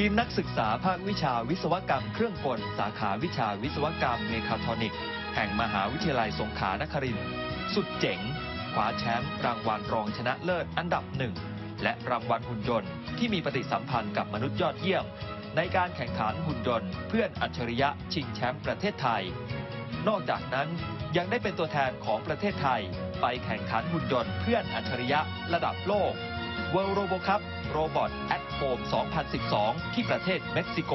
ทีมนักศึกษาภาควิชาวิศวกรรมเครื่องกล สาขาวิชาวิศวกรรมเมคาทรอนิกส์แห่งมหาวิทยาลัยสงขลานครินทร์สุดเจ๋งคว้าแชมป์รางวัลรองชนะเลิศอันดับหนึ่ง และรางวัลหุ่นยนต์ที่มีปฏิสัมพันธ์กับมนุษย์ยอดเยี่ยม ในการแข่งขันหุ่นยนต์เพื่อนอัจฉริยะชิงแชมป์ประเทศไทย นอกจากนั้นยังได้เป็นตัวแทนของประเทศไทย ไปแข่งขันหุ่นยนต์เพื่อนอัจฉริยะระดับโลก World Robo Cup Robot at Home 2012 ที่ประเทศเม็กซิโก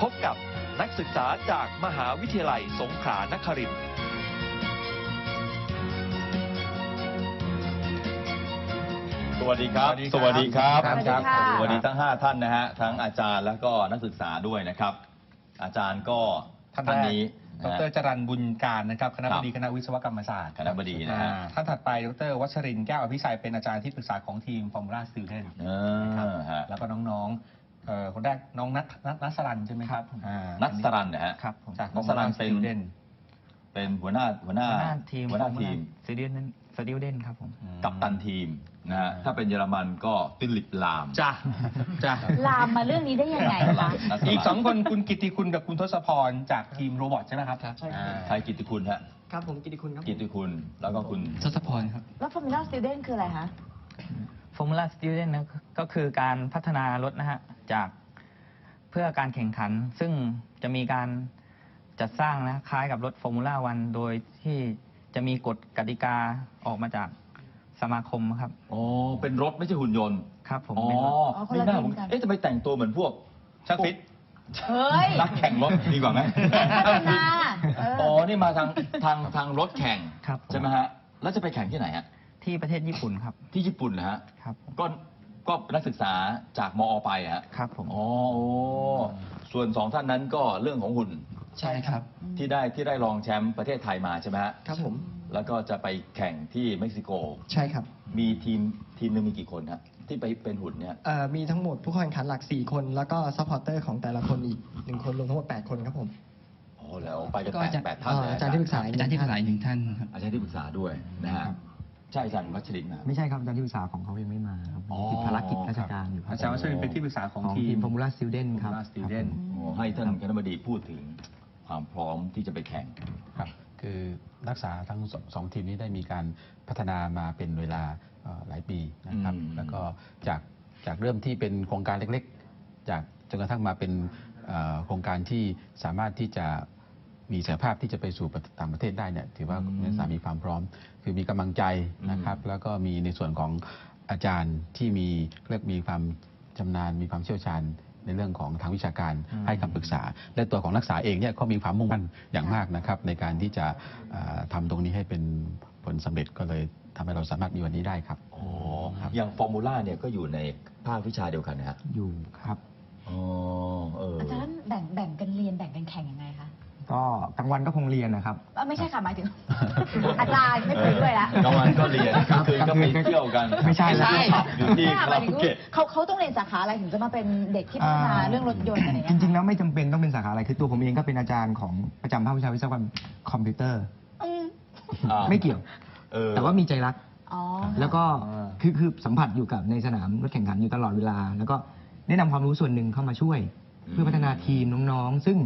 พบกับนักศึกษาจากมหาวิทยาลัยสงขลานครินทร์สวัสดีครับ สวัสดีครับ สวัสดีครับ สวัสดีค่ะสวัสดีทั้ง 5 ท่านนะฮะ ทั้งอาจารย์แล้วก็นักศึกษาด้วยนะครับ อาจารย์ก็ท่านท่านแรกนี้ ดนะฮะรจรันบุญการนะครับคณะครับบดีคณะวิศวกรรมศาสตร์คณะบดีนะฮะอ่าท่านถัดไปดรวัชรินทร์แก้วอภิชัยเป็นอาจารย์ที่ปรึกษาของทีมฟอร์มูล่าสติลเดนเออฮะแล้วก็น้องๆเอ่อคนแรกน้องนัทนัทนัทสรันใช่ไหมครับอ่านัทสรันนะฮะครับผมจากนัทสรันเป็นเดนเป็นหัวหน้าหัวหน้าหัวหน้าทีมหัวหน้าทีมสติวเดน สติวเดนครับผม กัปตันทีมนะฮะถ้าเป็นเยอรมันก็ฟิลิปลาม จ้ะจ้ะลามมาเรื่องนี้ได้ยังไงคะนัทสรันอีกสองคนคุณกิตติคุณกับคุณทศพรจากทีมโรบอทใช่ไหมครับใช่ครับอ่าใครกิตติคุณฮะครับผมกิติคุณครับผมกิตติคุณแล้วก็คุณทศพรครับ แล้ว Formula Student คืออะไรคะ Formula Student นะก็คือการพัฒนารถนะฮะจากเพื่อการแข่งขัน ซึ่งจะมีการจัดสร้างนะคล้ายกับรถ Formula วันโดยที่ จะมีกฎกติกาออกมาจากสมาคมครับ อ๋อ เป็นรถไม่ใช่หุ่นยนต์ ครับผมอ๋อเป็นรถอ๋อคนนี่ละหน้าทีผมมกันเอ๊ะจะไปแต่งตัวเหมือนพวกช่างฟิตเฮ้ยนักแข่งรถดีกว่าไหมพัฒนาเอออ๋อ นี่มาทางทางทางรถแข่งครับใช่ไหมฮะ แล้วจะไปแข่งที่ไหนฮะ ที่ประเทศญี่ปุ่นครับ ที่ญี่ปุ่นนะฮะ ครับผมก็ก็นักศึกษาจากมอไปอะฮะ ครับผม อ๋อโอ้ส่วนสองท่านนั้นก็เรื่องของหุ่น ใช่ครับ ที่ได้ที่ได้รองแชมป์ประเทศไทยมาใช่ไหมฮะครับผม แล้วก็จะไปแข่งที่เม็กซิโก ใช่ครับมีทีมทีมหนึงมีกี่คนฮะที่ไปเป็นหุ่นเนี่ย เอ่อมีทั้งหมดผู้แข่งขันหลัก 4 คน แล้วก็ซัพพอร์เตอร์ของแต่ละคนอีกหนึ่งคนรวมทั้งหมด 8 คนครับผม อ๋อแล้วไปกันก็แปดจะแปดท่านเลยอาจารย์ที่ปรึกษาอาจารย์ที่ปรึกษาอีกหนึ่งท่านครับ อาจารย์ที่ปรึกษาด้วยนะฮะครับใช่อาจารย์วัชรินทร์นะ ไม่ใช่ครับอาจารย์ที่ปรึกษาของเขายังไม่มาครับอ๋อติดภารกิจราชการอยู่ครับอาจารย์วัชรินทร์เป็นที่ปรึกษาของของทีทีมม Formula Student ครับ Formula Student โอ้ให้ท่านคณบดีพูดถึง ความพร้อมที่จะไปแข่งครับ คือนักศึกษาทั้งสสองทีมนี้ได้มีการพัฒนามาเป็นเวลาเอ่อหลายปีนะครับ อืม แล้วก็จากจากเริ่มที่เป็นโครงการเล็กๆ จากจนกระทั่งมาเป็นเอ่อโครงการที่สามารถที่จะมีศักยภาพที่จะไปสู่ต่างประเทศได้เนี่ยถือว่าอืมนักศึกษามีความพร้อม คือมีกำลังใจนะครับ แล้วก็มีในส่วนของอาจารย์ที่มีเรียกมีความชำนาญมีความเชี่ยวชาญ ในเรื่องของทางวิชาการอืมให้คำปรึกษา และตัวของนักศึกษาเองเนี่ยก็มีความมุ่งมั่นอย่างมากนะครับ ในการที่จะเอ่อทำตรงนี้ให้เป็นผลสำเร็จก็เลยทำให้เราสามารถมีวันนี้ได้ครับ อ๋ออย่างฟอร์มูล่าเนี่ยก็อยู่ในภาควิชาเดียวกันนะฮะอยู่ครับ อ๋อเอออาจารย์แบ่งแบ่งกันเรียนแบ่งกันแข่งยังไงคะ ก็กลางวันก็คงเรียนนะครับ เอ้าไม่ใช่ค่ะหมายถึง อาจารย์ไม่คุยด้วยละกลางวันก็เรียนกลางคืนก็ไปเที่ยวกันไม่ใช่แล้วอยู่ที่ไม่คาหรามายโอถึงเกะ เขาเขาต้องเรียนสาขาอะไรถึงจะมาเป็นเด็กที่พัฒนาเรื่องรถยนต์อะไรอย่างจเงี้ยริงๆ แล้วไม่จำเป็นต้องเป็นสาขาอะไร คือตัวผมเองก็เป็นอาจารย์ของประจำภาควิชาวิศวกรรมคอมพิวเตอร์ อืมอ่า ไม่เกี่ยว เออ แต่ว่ามีใจรัก อ๋อ แล้วก็อ่า คือคือสัมผัสอยู่กับในสนามรถแข่งขันอยู่ตลอดเวลา แล้วก็แนะนำความรู้ส่วนหนึ่งเข้ามาช่วย เพื่อพัฒนาทีมน้องๆ ซึ่ง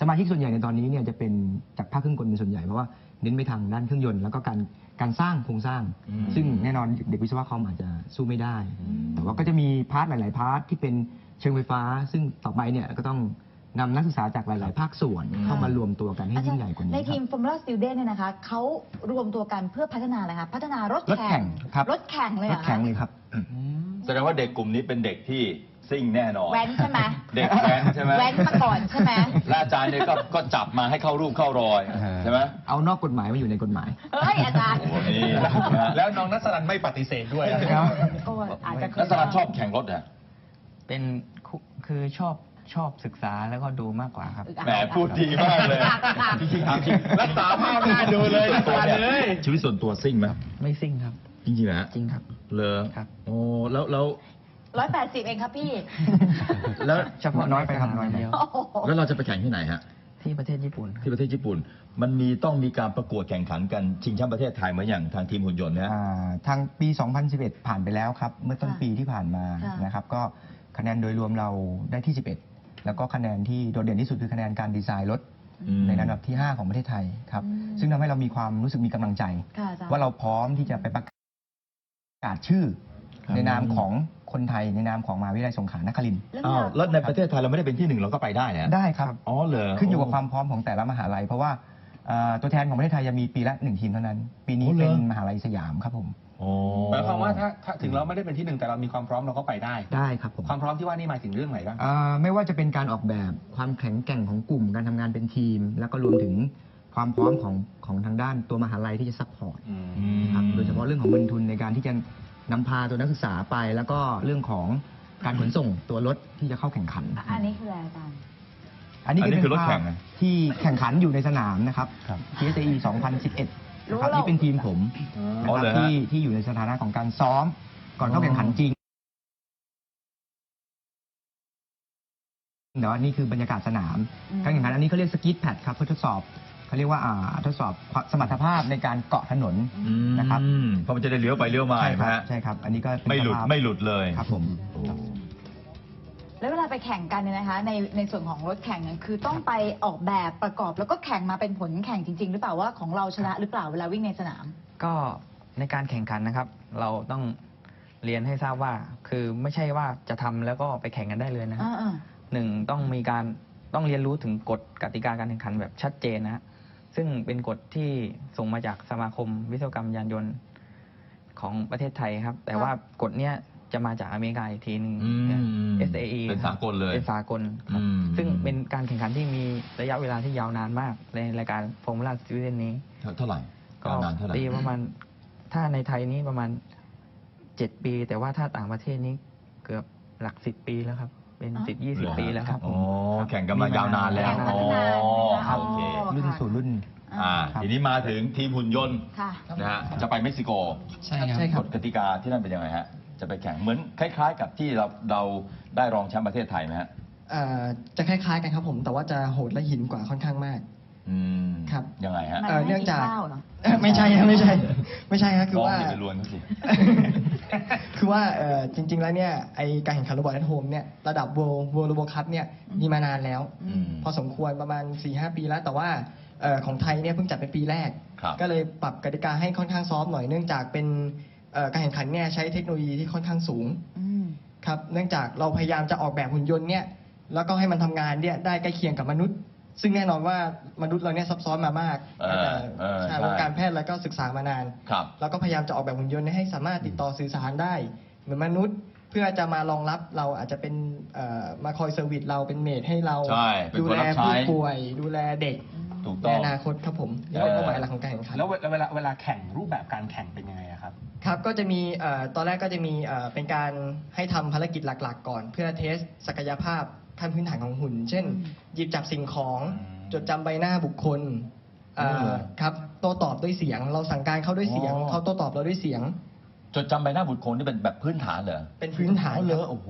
สมาชิกส่วนใหญ่ในตอนนี้เนี่ยจะเป็นจากภาคเครื่องกลเป็นส่วนใหญ่เพราะว่าเน้นไปทางด้านเครื่องยนต์แล้วก็การการสร้างโครงสร้าง อืม ซึ่งแน่นอนเด็กวิศวะคอมอาจจะสู้ไม่ได้ แต่ว่าก็จะมีพาร์ทหลาย ๆ พาร์ทที่เป็นเชิงไฟฟ้า ซึ่งต่อไปเนี่ยก็ต้องนำนักศึกษาจากหลาย ๆ ภาคส่วนเข้ามารวมตัวกันให้ยิ่งใหญ่กว่านี้ในคทีรับม Formula Student เนี่ยนะคะเขารวมตัวกันเพื่อพัฒนาอะไรคะพัฒนารถรถแข่งครับ รถแข่งเลยเหรรถอคะ แข่งเลยครับ แสดงว่าเด็กกลุ่มนี้เป็นเด็กที่ ซิ่งแน่นอน แว้นใช่ไหมเด็กแว้นใช่ไหมแว้นมาก่อนใช่ไหมและอาจารย์เนี่ยก็ก็จับมาให้เข้ารูปเข้ารอยอ่าใช่ไหมเอานอกกฎหมายมาอยู่ในกฎหมายเฮ้ยอาจารย์โอ้โหนี่นะฮะแล้วน้องนัทสรันไม่ปฏิเสธด้วยครับ โอ้ยอาจจะเคยแล้วสารนชอบแข่งรถเหรอเป็นคุคือชอบชอบศึกษาแล้วก็ดูมากกว่าครับ แหมพูดดีมากเลยอะอะจริงๆถามจริงรักษาภาพหน้าดูเลยนัทสรันเลย ชีวิตส่วนตัวซิ่งไหมไม่ซิ่งครับ จริงๆนะฮะจริงครับ เลอครับ โอ้แล้วแล้ว ร้อยแปดสิบเองครับพี่ แล้วเฉพาะน้อยไปครับใสน้อยไปเดียว โอ้โหแล้วเราจะไปแข่งที่ไหนฮะ ที่ประเทศญี่ปุ่นครับที่ประเทศญี่ปุ่น มันมีต้องมีการประกวดแข่งขันกันชิงแชมป์ประเทศไทยเหมือนอย่างทางทีมหุ่นยนต์นะฮะ อ่าทางปี 2011 ผ่านไปแล้วครับ เมื่อต้นค่ะปีที่ผ่านมาค่ะ นะครับ ก็คะแนนโดยรวมเราได้ที่ 11 แล้วก็คะแนนที่โดดเด่นที่สุดคือคะแนนการดีไซน์รถอืม ในอันดับที่ 5 ของประเทศไทยครับ อืม ซึ่งทำให้เรามีความรู้สึกมีกำลังใจ ค่ะอาจารย์ ว่าเราพร้อมที่จะไปประกาศชื่อครับในนามของ คนไทยในนามของมหาวิทยาลัยสงขลานครินทร์แล้วอ้าวเวลาแล้วในประเทศไทยเราไม่ได้เป็นที่หนึ่งเราก็ไปได้เนี่ยได้ครับ อ๋อเหรอขึ้นอยู่กับความพร้อมของแต่ละมหาลัย เพราะว่าเอ่อตัวแทนของประเทศไทยจะมีปีละหนึ่งทีมเท่านั้น ปีนี้อ๋อเหรอเป็นมหาลัยสยามครับผมอ๋อหมายความว่าถ้าถ้าถึงเราไม่ได้เป็นที่หนึ่งแต่เรามีความพร้อมเราก็ไปได้ ได้ครับผมความพร้อมที่ว่านี่หมายถึงเรื่องไหนบ้างเอ่อไม่ว่าจะเป็นการออกแบบความแข็งแกร่งของกลุ่มการทำงานเป็นทีม แล้วก็รวมถึงความพร้อมของของทางด้านตัวมหาลัยที่จะซัพพอร์ต อืม นะครับโดยเฉพาะเรื่องของเงินทุนในการที่จะ นำพาตัวนักศึกษาไป แล้วก็เรื่องของการขนส่งตัวรถที่จะเข้าแข่งขัน อันนี้คืออะไรอาจารย์ อันนี้อันนี้ก็คือเป็นรถแข่ภาพงนะ ที่แข่งขันอยู่ในสนามนะครับ ครับ TSE 2011รู้นะครับเรานี่เป็นทีมผมอ๋อนะเหรอครับฮะ ที่ที่อยู่ในสถานะของการซ้อม ก่อนเข้าแข่งขันจริงแต่ว่านี่คือบรรยากาศสนามอืม การแข่งขันอันนี้เขาเรียกสกีตแพดครับเพื่อทดสอบ เขาเรียกว่าอ่าทดสอบสมรรถภาพในการเกาะถนนอืมนะครับเพราะมันจะได้เลี้ยวไปเลี้ยวมาใช่คนะรับฮะใช่ครับ อันนี้ก็เป็นไม่หลุดสภาพไม่หลุดเลยครับผมแล้วเวลาไปแข่งกันเนี่ยนะคะ ในในส่วนของรถแข่งเนี่ยคือต้องไปออกแบบประกอบแล้วก็แข่งมาเป็นผลแข่งจริง ๆ หรือเปล่าว่าของเราชนะหรือเปล่าเวลาวิ่งในสนาม ก็ในการแข่งขันนะครับ เราต้องเรียนให้ทราบว่า คือไม่ใช่ว่าจะทำแล้วก็ไปแข่งกันได้เลยนะฮะอ่าหนึ่งต้องมีการต้องเรียนรู้ถึงกฎกติกาการแข่งขันแบบชัดเจนนะฮะ ซึ่งเป็นกฎที่ส่งมาจากสมาคมวิศวกรรมยานยนต์ของประเทศไทยครับ แต่ว่ากฎเนี้ยจะมาจากอเมริกาอีกทีหนึงอืมนะ SAE เป็นสากลเลย เป็นสากลครับ อืม ซึ่งเป็นการแข่งขันที่มีระยะเวลาที่ยาวนานมาก ในรายการฟอร์มูล่าสตูเดนนี้ เท่าไหร่ก็ยาวนานเท่าไหร่ปีประมาณถ้าในไทยนี้ประมาณเจ็ดปี แต่ว่าถ้าต่างประเทศนี้เกือบหลักสิบปีแล้วครับ เป็นอ๋อสิบยี่สิบปีแล้วครับอ๋อแข่งกันมายาวนานแล้วแข่งมาอ๋อตั้งนานนะคะโอเคอ๋อรุ่นสู่รุ่น อ่าครับ ทีนี้มาถึงทีมหุ่นยนต์ค่ะ นะฮะจะไปเม็กซิโกใช่ครับใช่คกรับฎกติกาที่นั่นเป็นยังไงฮะจะไปแข่งเหมือนคล้าย ๆ กับที่เราเราได้รองแชมป์ประเทศไทยไหมฮะ เอ่อจะคล้ายๆกันครับผม แต่ว่าจะโหดและหินกว่าค่อนข้างมาก อืมครับ ยังไงฮะ มันเอ่อไม่เนื่องจากกินข้าวเหรอ เอ่อไม่ใช่ครับไม่ใช่ ไม่ใช่ครับคือว่าน้งย่ไปลวนเขาสิ คือว่าเอ่อจริง ๆ แล้วเนี่ยไอการแข่งขันโรบอทแอทโฮมเนี่ยระดับ World World Robo Cup เนี่ยมีมานานแล้ว อืม พอสมควรประมาณ 4-5 ปีแล้ว แต่ว่าเอ่อของไทยเนี่ยเพิ่งจัดเป็นปีแรก ครับ ก็เลยปรับกติกาให้ค่อนข้างซอฟต์หน่อยเนื่องจากเป็นเอ่อการแข่งขันเนี่ยใช้เทคโนโลยีที่ค่อนข้างสูงอืม ครับเนื่องจากเราพยายามจะออกแบบหุ่นยนต์เนี่ยแล้วก็ให้มันทำงานเนี่ยได้ใกล้เคียงกับมนุษย์ ซึ่งแน่นอนว่ามนุษย์เราเนี่ยซับซ้อนมามากเออตั้งแต่เออใช่ใช่วงการแพทย์แล้วก็ศึกษามานาน ครับ เราก็พยายามจะออกแบบหุ่นยนต์ให้สามารถติดต่อสื่อสารได้ เหมือนมนุษย์เพื่อจะมารองรับเราอาจจะเป็นเอ่อมาคอยเซอร์วิสเราเป็นเมดให้เราใช่เป็นดูคนแลรับใช้ ผู้ป่วย ดูแลเด็กถูกในต้อง อนาคตครับผมนี่เป็นเป้าหมายหลักของการแข่งขัน แล้วเวลาเวลาเวลาแข่งรูปแบบการแข่งเป็นยังไงอะครับ ครับก็จะมีเอ่อตอนแรกก็จะมีเอ่อเป็นการให้ทำภารกิจหลัก ๆ ก่อน เพื่อเทสศักยภาพ ขั้นพื้นฐานของหุ่น เช่นอืมหยิบจับสิ่งของอืมจดจำใบหน้าบุคคลเอ่อเออครับโต้ตอบด้วยเสียง เราสั่งการเข้าด้วยเสียง อ๋อ เขาโต้ตอบเราด้วยเสียง จดจำใบหน้าบุตรคนนี่เป็นแบบพื้นฐานเหรอเป็นพื้นฐานอ๋อเหรคอรับโอ้โห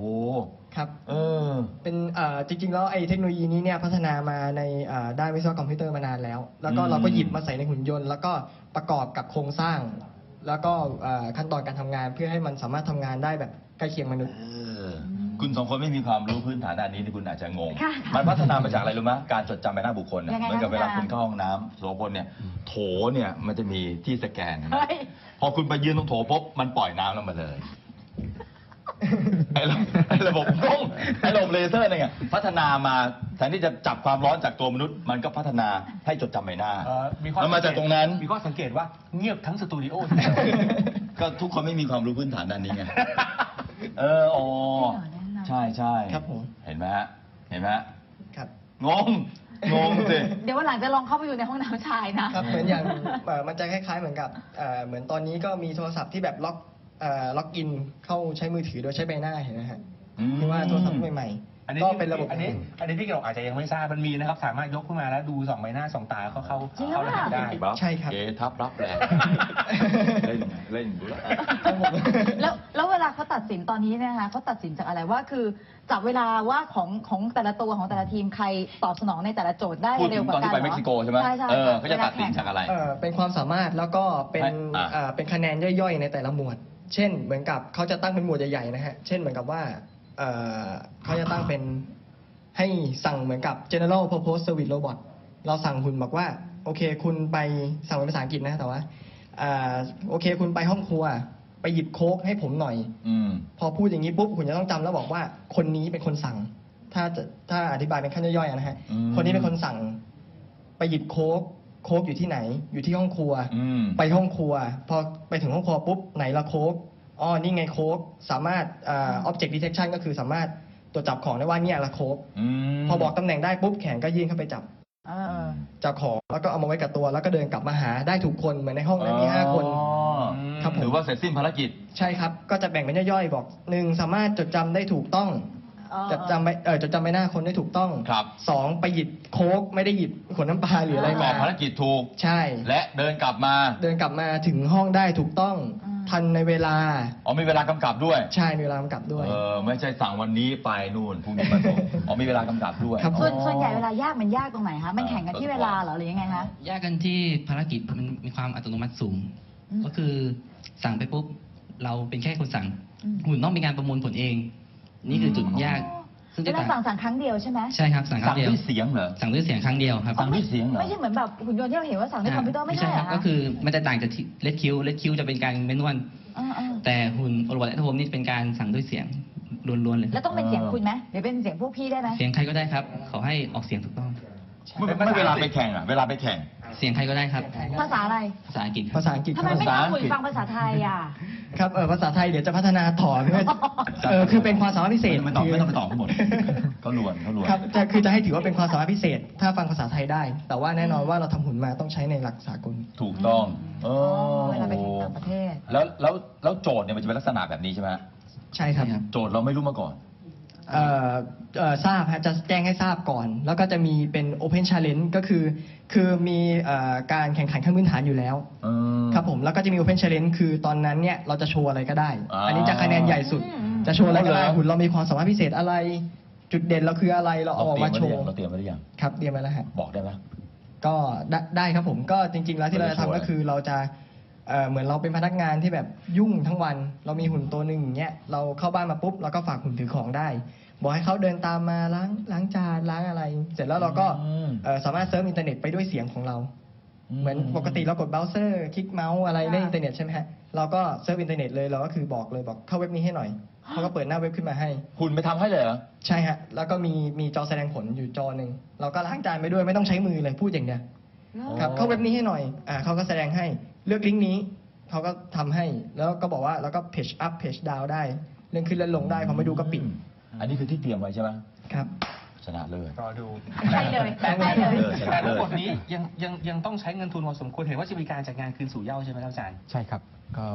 ครับ เออ เป็นเอ่อจริงๆ แล้วไอ้เทคโนโลยีนี้เนี่ยพัฒนามาในเอ่อด้านวิศวกรรมคอมพิวเตอร์มานานแล้ว แล้วก็อืม เราก็หยิบมาใส่ในหุ่นยนต์ แล้วก็ประกอบกับโครงสร้าง แล้วก็เอ่อขั้นตอนการทำงานเพื่อให้มันสามารถทำงานได้แบบใกล้เคียงมนุษย์ เออ คุณสองคนไม่มีความรู้พื้นฐานด้านนี้นี่คุณอาจจะงง ค่ะมันพัฒนามาจากอะไรรู้ไหมการจดจำใบหน้าบุคคลน่ะยังไงเหมือนกับคะเวลาอาจารย์คุณเข้าห้องน้ำโสพลเนี่ย โถเนี่ยมันจะมีที่สแกนเห็นไหมเฮ้ย พอคุณไปยืนตรงโถปุ๊บมันปล่อยน้ำลงมาเลย ไอ้ระไอ้ระบบกล้องไอ้ระบบเลเซอร์เนี่ยพัฒนามาแทนที่จะจับความร้อนจากตัวมนุษย์ มันก็พัฒนาให้จดจำใบหน้าเอ่อมีข้อมันมาจากตรงนั้น มีข้อสังเกตว่าเงียบทั้งสตูดิโอทีเดียว ก็ทุกคนไม่มีความรู้พื้นฐานด้านนี้ไง เอออ๋อ แน่นอนแน่นอนใช่ใช่ครับผม เห็นไหมฮะเห็นไหมฮะครับ งงงงสิ เดี๋ยววันหลังจะลองเข้าไปดูในห้องน้ำชายนะ ครับเหมือนอย่างเอ่อมันจะคล้ายๆเหมือนกับเอ่อเหมือนตอนนี้ก็มีโทรศัพท์ที่แบบล็อกเอ่อล็อกอินเข้าใช้มือถือโดยใช้ใบหน้าเห็นไหมฮะอืมคือว่าโทรศัพท์ใหม่อันนี้ๆก็เป็นระบบอันนี้ อันนี้พี่เกดอาจจะยังไม่ทราบมันมีนะครับ สามารถยกขึ้นมาแล้วดูสองใบหน้าสองตาเขาเข้าจริงเหรอเข้ารหัสได้ ใช่ครับ เกทับรับแหละเล่น เล่นดูแล้วครับผมแล้วแล้วเวลาเขาตัดสินตอนนี้เนยนะคะเขาตัดสินจากอะไรว่าคือจับเวลาว่าของของแต่ละตัวของแต่ละทีมใครตอบสนองในแต่ละโจทย์ได้พูดเร็ถึวงกว่าตอนกันที่ไปหรเม็กซิโกใช่ไหมใช่ใช่เออค่ะเขาจะตัดสินจากอะไร เอ่อเป็นความสามารถแล้วก็เป็นให้อะ เอ่อเป็นคะแนนย่อยๆในแต่ละหมวด เช่น เหมือนกับเขาจะตั้งเป็นหมวดใหญ่ๆนะฮะ เช่นเหมือนกับว่าเอ่อเขาจะตั้งเป็นให้สั่งเหมือนกับ general purpose service robot เราสั่งหุ่นบอกว่า โอเค คุณไปสั่งเป็นภาษาอังกฤษนะแต่ว่า อ่าโอเค คุณไปห้องครัว ไปหยิบโค้กให้ผมหน่อย อืม พอพูดอย่างนี้ปุ๊บคุณจะต้องจำแล้วบอกว่าคนนี้เป็นคนสั่ง ถ้าจะถ้าอธิบายเป็นขั้นย่อยๆนะฮะ อืม คนนี้เป็นคนสั่ง ไปหยิบโค้กโค้กอยู่ที่ไหน อยู่ที่ห้องครัว อืม ไปห้องครัว พอไปถึงห้องครัวปุ๊บไหนละโค้กอ๋อนี่ไงโค้กสามารถอ่า object detection ก็คือสามารถตรวจจับของได้ว่าเนี่ยละโค้กอืมพอบอกตำแหน่งได้ปุ๊บแขนก็ยื่นเข้าไปจับเออจับของแล้วก็เอามาไว้กับตัว แล้วก็เดินกลับมาหาได้ถูกคนเหมือนในห้องนั้นมีห้าคน อ๋อครับผม ถือว่าเสร็จสิ้นภารกิจ ใช่ครับ ก็จะแบ่งเป็นย่อยๆ บอกหนึ่งสามารถจดจำได้ถูกต้องจดจำไปเออจดจำใบหน้าคนได้ถูกต้องครับ สองไปหยิบโค้กไม่ได้หยิบขวดน้ำปลาหรืออะไรตมาอบภารกิจถูก ใช่ และเดินกลับมา เดินกลับมาถึงห้องได้ถูกต้องอืม ทันในเวลา อ๋อมีเวลากำกับด้วยใช่มีเวลากำกับด้วย เออไม่ใช่สั่งวันนี้ไปนู่นพรุ่งนี้มาส่งอ๋อมีเวลากำกับด้วยครับ ส่วนอ๋อส่วนใหญ่เวลายากมันยากตรงไหนคะมันแข่งกันที่เวลาเหรอหรือยังไงคะยากกันที่ภารกิจมันมีความอัตโนมัติสูง อืมก็คือสั่งไปปุ๊บ เราเป็นแค่คนสั่งอืม หุ่นต้องมีการประมวลผลเอง นี่คือจุดยาก ซึ่งเวจะลาต่างสั่งสั่งครั้งเดียวใช่ไหมใช่ครับสั่งครั้สั่งงเดียว ด้วยเสียงเหรอ สั่งด้วยเสียงครั้งเดียวครับสั่งด้วยเสียงเหรอ ไม่ใช่เหมือนแบบหุ่นยนต์ที่เราเห็นว่าสั่งด้วยคอมพิวเตอร์ไม่ใช่เหรอครับคะก็คือมันจะต่างจากเลดคิวเลดคิวจะเป็นการเมนวลเออเออแต่หุ่นโอรวัตและโฮมนี่เป็นการสั่งด้วยเสียงล้วนๆเลยแล้วต้องเป็นเสียงคุณไหมหรือเป็นเสียงพวกพี่ได้ไหม เสียงใครก็ได้ครับ ขอให้ออกเสียงถูกต้องไม่ไม่เวลาไปแข่งอะ เวลาไปแข่ง เสียงใครก็ได้ครับ ภาษาอะไรภาษาอังกฤษครับภาษาอังกฤษทำไมไม่ภาษาทำอังหุ่นกฤษฟังภาษาไทยอะ ครับเออภาษาไทยเดี๋ยวจะพัฒนาถอนเพื่อเออคือเป็นความสามารถพิเศษไม่ต้องไม่ต้องไปตอบทั้งหมดเขาลวนเขาลวนครับจะคือจะให้ถือว่าเป็นความสามารถพิเศษ ถ้าฟังภาษาไทยได้ แต่ว่าแน่นอนว่าเราทำหุ่นมาต้องใช้ในหลักสากล ถูกต้องเออเวลาไปแข่งต่างประเทศ แล้วแล้วแล้วโจทย์เนี่ยมันจะเป็นลักษณะแบบนี้ใช่ไหมฮะใช่ครับใช่ครับโจทย์เราไม่รู้มาก่อน เอ่อเอ่อทราบฮะจะแจ้งให้ทราบก่อน แล้วก็จะมีเป็น Open Challenge ก็คือ คือมีเอ่อการแข่งขันขั้นพื้นฐานอยู่แล้ว เออ ครับผมแล้วก็จะมี Open Challenge คือตอนนั้นเนี่ยเราจะโชว์อะไรก็ได้ อ่าอันนี้จะคะแนนใหญ่สุด อืม จะโชว์อะไรก็ได้เอาเหรอ หุ่นเรามีความสามารถพิเศษอะไร จุดเด่นเราคืออะไรเราเอาออกมาโชว์เราเตรียมไว้หรือยังครับเตรียมไว้แล้วฮะบอกได้ไหม ก็ได้ได้ครับผมก็จริง ๆ แล้วที่เราจะทำก็คือเราจะ เอ่อเหมือนเราเป็นพนักงานที่แบบยุ่งทั้งวัน เรามีหุ่นตัวหนึ่งอย่างเงี้ยเราเข้าบ้านมาปุ๊บเราก็ฝากหุ่นถือของได้ บอกให้เขาเดินตามมาล้างล้างจานล้างอะไร เสร็จแล้วเราก็อืม เอ่อสามารถเซิร์ฟอินเทอร์เน็ตไปด้วยเสียงของเรา เหมือนปกติเรากดเบราว์เซอร์คลิกเมาส์อะไรเล่นอินเทอร์เน็ตใช่ไหมฮะเราก็เซิร์ฟอินเทอร์เน็ตเลยเราก็คือบอกเลยบอกเข้าเว็บนี้ให้หน่อยเขาก็เปิดหน้าเว็บขึ้นมาให้ หุ่นไปทำให้เลยเหรอใช่ฮะ แล้วก็มีมีจอแสดงผลอยู่จอหนึ่ง เราก็ล้างจานไปด้วยไม่ต้องใช้มือเลยพูดอย่างเดียวครับเข้าเว็บนี้ให้หน่อยอ่าเขาก็แสดงให้ เลือกลิงก์นี้เขาก็ทำให้แล้วก็บอกว่าแล้วก็เพจอัพเพจดาวได้เลื่อนขึ้นเลื่อนลงได้พอไม่ดูก็ปิดอันนี้คือที่เตรียมไว้ใช่ไหมครับ ชนะเลยรอดู ใช่เลยแต่ใช่เลยเออชนะแต่ทั้งเลยหมดนี้ยังยังยังต้องใช้เงินทุนพอสมควรเห็นว่าจะมีการจัดงานคืนสู่เหย้าใช่ไหมครับอาจารย์ ใช่ครับ ก็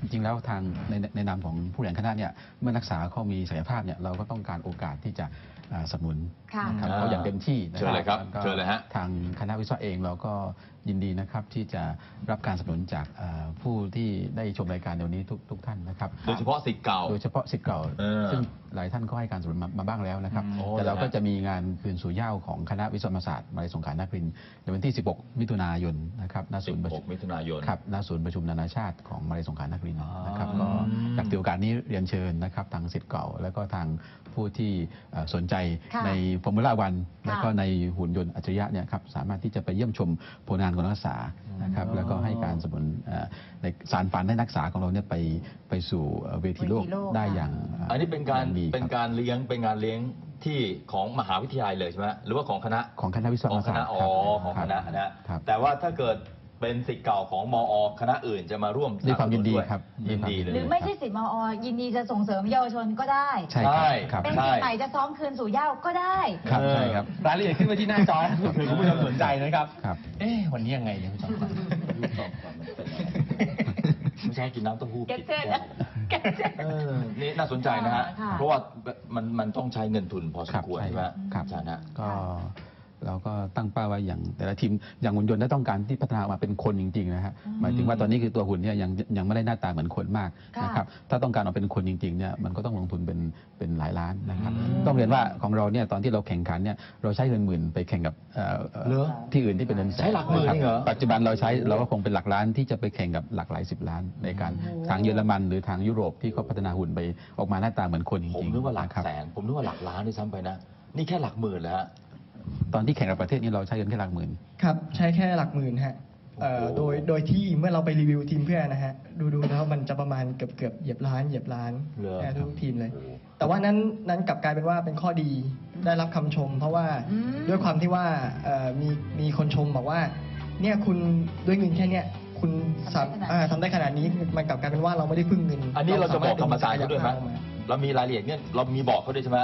จริงๆแล้วทางในในนามของผู้บริหารคณะเนี่ยเมื่อนักศึกษาเขามีศักยภาพเนี่ยเราก็ต้องการโอกาสที่จะอ่าสนับสนุนค่ะ นะครับอ่าเขาอย่างเต็มที่นะเชิญเลยครับแล้วก็เชิญเลยฮะ ทางคณะวิศวะเองเราก็ ยินดีนะครับที่จะรับการสนับสนุนจากอ่าผู้ที่ได้ชมรายการในวันนี้ทุกทุกท่านนะครับ โดยเฉพาะสิทธิ์เก่า โดยเฉพาะสิทธิ์เก่า เออซึ่งหลายท่านก็ให้การสนับสนุนมามาบ้างแล้วนะครับ อืมแต่เราโอ้ก็เหรอฮะจะมีงานคืนสู่เหย้าของคณะวิศวศาสตร์มหาวิทยาลัยสงขลานครินทร์ในวันที่ 16 มิถุนายนนะครับณศูนย์ประชุม16มิถุนายนครับณศูนย์ประชุมนานาชาติของมหาวิทยาลัยสงขลานครินทร์นะครับอ๋อ ก็จากถือโอกาสนี้เรียนเชิญนะครับทางสิทธิ์เก่า แล้วก็ทางผู้ที่เอ่อสนใจค่ะในฟอร์มูล่าวันค่ะแล้วก็ในหุ่นยนต์อัจฉริยะเนี่ยครับสามารถที่จะไปเยี่ยมชมผลงานของนักศึกษานะครับแล้วก็ให้การสนับสนุนเอ่อในสารฝันให้นักศึกษาของเราเนี่ยไปไปสู่เอ่อเวทีโลกเวทีโลกได้ค่ะอย่างอันนี้เป็นการอย่งดีเป็นคบการเลี้ยงเป็นงานเลี้ยงที่ของมหาวิทยาลัยเลยใช่ไหมหรือว่าของคณะของคณะวิศวของคศาสตณะร์อ๋อของคณะรับนะครับแต่ว่าถ้าเกิด เป็นสิทธิ์เก่าของมอ คณะอื่นจะมาร่วมด้วยความยินดีสนัสครับยินดีเลหรืยอไม่ใช่สิทธิ์มอ ยินดีจะส่งเสริมเยาวชนก็ได้ใช่ใช่ครับเป็นครับสิทธิ์ใหม่จะซ้อมคืนสู่เหย้าก็ได้ครับเออใช่ครับรายละเอียดขึ้นไว้ที่หน้าจอนะเผื่อคุณผู้ชมสนใจนะครับครับเอ๊ะวันนี้ยังไงเนี่ยคุณจอมขวัญไม่ใช่กินน้ำเต้าหู้เก็ตผิดเจ็ดเก็ตเจ็ดเออนี่น่าสนใจนะฮะค่ะเพราะว่ามันมันต้องใช้เงินทุนพอสครัมบควรใช่ใช่ไหมครับอาจารย์ฮะก็ เราก็ตั้งเป้าไว้อย่างแต่ละทีมอย่างหุ่นยนต์ถ้าต้องการที่พัฒนาออกมาเป็นคนจริงๆนะฮะหมายถึงว่าตอนนี้คือตัวหุ่นเนี่ยยังยังไม่ได้หน้าตาเหมือนคนมากค่ะนะครับถ้าต้องการออกเป็นคนจริงๆเนี่ยมันก็ต้องลงทุนเป็นเป็นหลายล้านนะครับอืมต้องเรียนว่าของเราเนี่ยตอนที่เราแข่งขันเนี่ยเราใช้เงินหมื่นไปแข่งกับเอ่อเหรอที่อื่นที่เป็นเงินแสนใช้หลักหมื่นนะครับเองเหรอ ปัจจุบันเราใช้เราก็คงเป็นหลักล้านที่จะไปแข่งกับหลักหลายสิบล้านในการทางเยอรมันหรือทางยุโรปที่เขาพัฒนาหุ่นไปออกมาหน้าตาเหมือนคนจริงๆผมนึกว่าหลักะครับ แสน ผมนึกว่าหลักล้านด้วยซ้ำไปนะ นี่แค่หลักหมื่นแล้วฮะ ตอนที่แข่งกับประเทศนี้เราใช้เงินแค่หลักหมื่น ครับ ใช้แค่หลักหมื่นฮะเอ่อโอ้โหโดยโดยที่เมื่อเราไปรีวิวทีมเพื่อนนะฮะ ดูดูแล้วมันจะประมาณเกือบเกือบเหยียบล้านเหยียบล้านเหรอ นะทุกทีมเลย แต่ว่านั้นนั้นกลับกลายเป็นว่าเป็นข้อดีได้รับคำชม เพราะว่าอืม ด้วยความที่ว่าเอ่อมีมีคนชมบอกว่า เนี่ยคุณด้วยเงินแค่เนี้ยคุณสามทำได้ขนาดนี้อ่าทำได้ขนาดนี้มันกลับกลายเป็นว่าเราไม่ได้พึ่งเงินอันนี้เราจะบอกกรรมการสเขาด้วยไหมถดึงศักภาพออกมาเรามีรายละเอียดเนี่ยเรามีบอกเขาด้วยใช่ไหม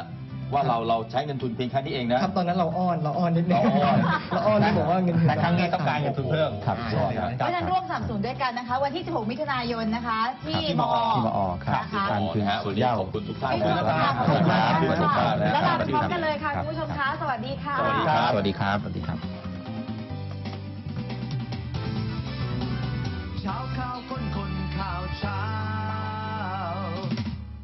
ว่าเราเราใช้เงินทุนเพียงแค่นี้เองนะ ครับตอนนั้นเราอ้อนเราอ้อนนิดนึงเราอ้อน เราอ้อนที่บอกว่าเงินทุนแต่ครั้งนี้ต้องการเงินทุนเพิ่มครับใช่ครับ เพราะฉะนั้นร่วมสนับสนุนด้วยกันนะคะ วันที่ 16 มิถุนายนนะคะ ที่ที่มมออที่มอครับนะคะ การคืนนะฮะสุวันดนี้เหย้าขอบคุณทุกท่านขอบคุณนะค่ะคขอบคุณรัค่ะบขอบคุณครับแล้วลาไปพร้อมสวัสดีครับกันเลยค่ะคุณผู้ชมคะสวัสดีค่ะ สวัสดีครับ สวัสดีครับสวัสดีครับ